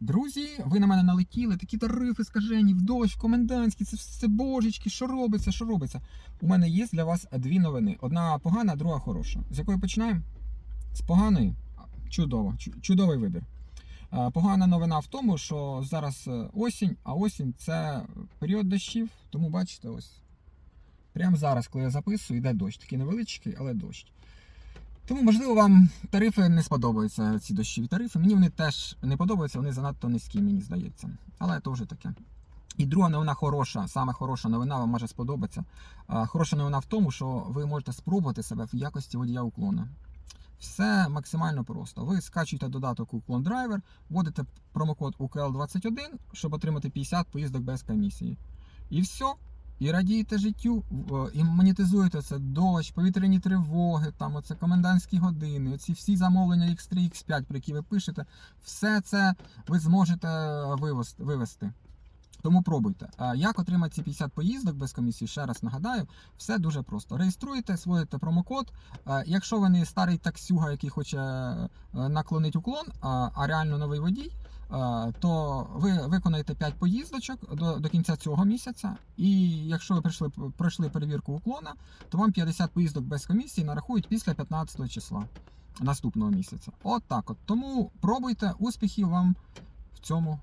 Друзі, ви на мене налетіли, такі тарифи скажені, в дощ, в комендантські, це все божечки, що робиться, що робиться. У мене є для вас дві новини: одна погана, друга хороша. З якої починаємо? З поганої. Чудово, чудовий вибір. Е, Погана новина в тому, що зараз е, осінь, а осінь це період дощів, тому бачите, ось. Прямо зараз, коли я записую, йде дощ. Такий невеличкий, але дощ. Тому, можливо, вам тарифи не сподобаються, ці дощові тарифи. Мені вони теж не подобаються, вони занадто низькі, мені здається. Але то вже таке. І друга новина хороша, саме хороша новина вам може сподобатися. Хороша новина в тому, що ви можете спробувати себе в якості водія уклона. Все максимально просто. Ви скачуєте додаток Уклон Драйвер, вводите промокод UKL21, щоб отримати 50 поїздок без комісії. І все. І радієте життю, в- і монетизуєте це дощ, повітряні тривоги, там оце комендантські години, оці всі замовлення X3, X5, про які ви пишете, все це ви зможете вивести. вивести. Тому пробуйте. Як отримати ці 50 поїздок без комісії? Ще раз нагадаю, все дуже просто. Реєструєте, сводите промокод. Е, Якщо ви не старий таксюга, який хоче е, наклонити уклон, а реально новий водій, е, то ви виконаєте 5 поїздочок до, до кінця цього місяця. І якщо ви прийшли, пройшли перевірку уклона, то вам 50 поїздок без комісії нарахують після 15 числа наступного місяця. От так от. Тому пробуйте, успіхів вам в цьому